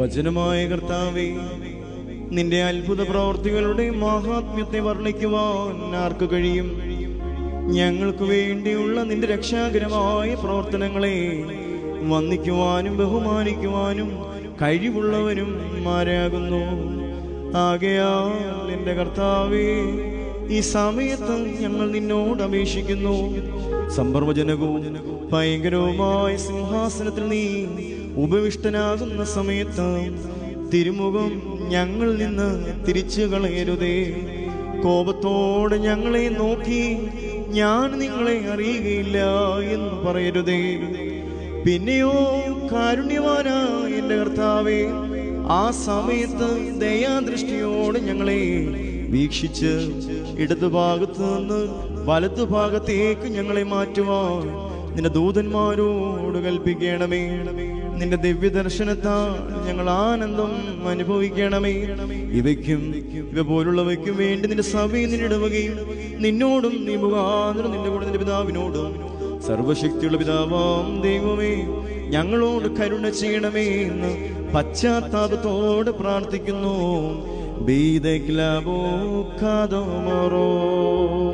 വചനമായ കർത്താവേ നിന്റെ അത്ഭുത പ്രവർത്തികളുടെ മഹാത്മ്യത്തെ വർണിക്കുവാൻ ആർക്ക് കഴിയും? ഞങ്ങൾക്ക് വേണ്ടിയുള്ള നിന്റെ രക്ഷാകരമായ പ്രവർത്തനങ്ങളെ വന്ദിക്കുവാനും ബഹുമാനിക്കുവാനും കഴിവുള്ളവനും മാരാകുന്നു ആകയാൽ എന്റെ കർത്താവേ ഈ സമയത്ത് ഞങ്ങൾ നിന്നോട് അപേക്ഷിക്കുന്നു. സമ്പർവജനകവും ഭയങ്കരവുമായ സിംഹാസനത്തിൽ നീ ഉപവിഷ്ടനാകുന്ന സമയത്ത് തിരുമുഖം ഞങ്ങളിൽ നിന്ന് തിരിച്ചു കളയരുതേ. കോപത്തോടെ ഞങ്ങളെ നോക്കി ഞാൻ നിങ്ങളെ അറിയുകയില്ല എന്ന് പറയരുതേ. പിന്നെയോ കാരുണ്യവാനായ എന്റെ കർത്താവേ ആ സമയത്ത് ദയാദൃഷ്ടിയോടെ ഞങ്ങളെ വീക്ഷിച്ച് ഇടതുഭാഗത്ത് നിന്ന് വലതുഭാഗത്തേക്ക് ഞങ്ങളെ മാറ്റുവാൻ നിന്റെ ദൂതന്മാരോട് കൽപ്പിക്കണമേ. നിന്റെ ദിവ്യദർശനത്താൽ ഞങ്ങൾ ആനന്ദം അനുഭവിക്കണമേ. ഇവയ്ക്കും ഇവ പോലുള്ളവയ്ക്കും വേണ്ടി നിന്റെ സഭയിൽ നിന്നിടുകയും നിന്നോടും നീ മുഖാന്തരം നിന്റെ കൂടെ നിന്റെ പിതാവിനോടും സർവശക്തിയുള്ള പിതാവാം ദൈവമേ ഞങ്ങളോട് കരുണ ചെയ്യണമേ എന്ന് പശ്ചാത്താപത്തോട് പ്രാർത്ഥിക്കുന്നു. بيدك لأبوك هضمره